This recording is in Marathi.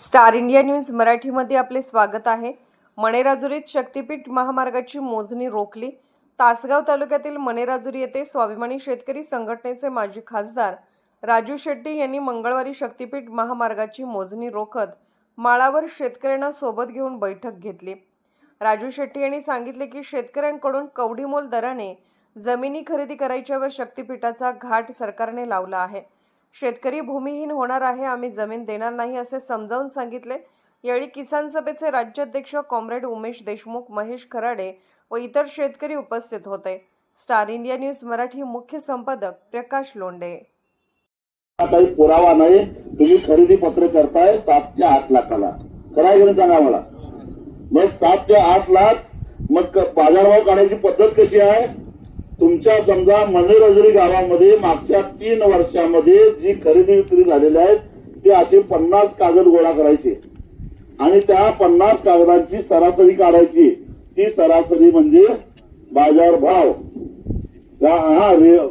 स्टार इंडिया न्यूज मराठीमध्ये आपले स्वागत आहे. मणेराजुरीत शक्तीपीठ महामार्गाची मोजणी रोखली. तासगाव तालुक्यातील मणेराजुरी येथे स्वाभिमानी शेतकरी संघटनेचे माजी खासदार राजू शेट्टी यांनी मंगळवारी शक्तीपीठ महामार्गाची मोजणी रोखत माळावर शेतकऱ्यांना सोबत घेऊन बैठक घेतली. राजू शेट्टी यांनी सांगितले की शेतकऱ्यांकडून कवडीमोल दराने जमिनी खरेदी करायच्या व शक्तीपीठाचा घाट सरकारने लावला आहे. शेतकरी भूमिहीन होणार आहे आम्ही जमीन देणार नाही असे समजावून सांगितले. यावेळी किसान सभेचे राज्याध्यक्ष कॉम्रेड उमेश देशमुख महेश खराडे व इतर शेतकरी उपस्थित होते. स्टार इंडिया न्यूज मराठी मुख्य संपादक प्रकाश लोंडे काही पुरावा नाही. तुम्ही खरेदी पत्र करताय सात ते आठ लाखाला. खरा आहे सांगा मला मग सात ते आठ लाख मग बाजारभाव काढायची पद्धत कशी आहे? तुमच्या समजा मनोरंजनी गावामध्ये मागच्या तीन वर्षामध्ये जी खरेदी विक्री झालेली आहेत ते असे पन्नास कागद गोळा करायचे. आणि त्या पन्नास कागदांची सरासरी काढायची. ती सरासरी म्हणजे बाजारभाव भाव. हा रे-